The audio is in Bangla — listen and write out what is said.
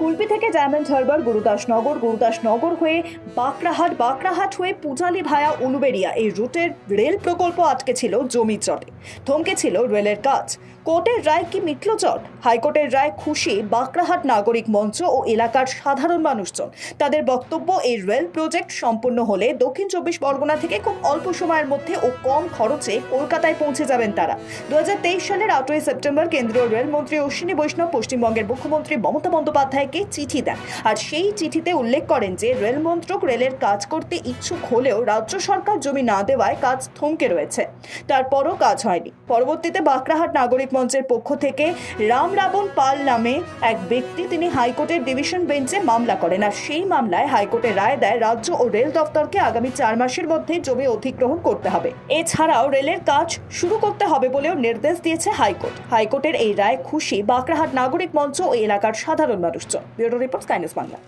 কুলপি থেকে ডায়মন্ড হারবার গুরুদাসনগর গুরুদাসনগর হয়ে বাঁকড়াহাট বাঁকড়াহাট হয়ে পূজালি ভায়া উলুবেড়িয়া এই রুটের রেল প্রকল্প আটকে ছিল জমির চটে। থমকে ছিল রেলের কাজ। কোর্টের রায় কি মিটল চট হাইকোর্টের রায় খুশি বাঁকড়াহাট নাগরিক মঞ্চ ও এলাকার সাধারণ মানুষজন। তাদের বক্তব্য, এই রেল প্রজেক্ট সম্পূর্ণ হলে দক্ষিণ চব্বিশ পরগনা থেকে খুব অল্প সময়ের মধ্যে ও কম খরচে কলকাতায় পৌঁছে যাবেন তারা। দুহাজার তেইশ সালের আটই সেপ্টেম্বর কেন্দ্রীয় রেলমন্ত্রী অশ্বিনী বৈষ্ণব পশ্চিমবঙ্গের মুখ্যমন্ত্রী মমতা বন্দ্যোপাধ্যায়কে চিঠি দেন। আর সেই চিঠিতে উল্লেখ করেন যে, রেল মন্ত্রক রেলের কাজ করতে ইচ্ছুক হলেও রাজ্য সরকার জমি না দেওয়ায় কাজ থমকে রয়েছে। তারপরও কাজ হয়নি। পরবর্তীতে বাঁকড়াহাট নাগরিক মঞ্চের পক্ষ থেকে রাম রাবণ পাল নামে এক ব্যক্তি তিনি হাইকোর্টের ডিভিশন বেঞ্চে মামলা করেন। আর সেই মামলায় হাইকোর্টের রায় দেয় রাজ্য ও রেল দপ্তরকে আগামী চার মাসের মধ্যে জমি অধিগ্রহণ করতে হবে। এছাড়াও রেলের কাজ শুরু করতে হবে বলেও নির্দেশ দিয়েছে হাইকোর্ট। হাইকোর্টের এই রায় খুশি বাঁকড়াহাট নাগরিক মঞ্চ ও এলাকার সাধারণ মানুষজন। ব্যুরো রিপোর্ট কাইনেস বাংলা।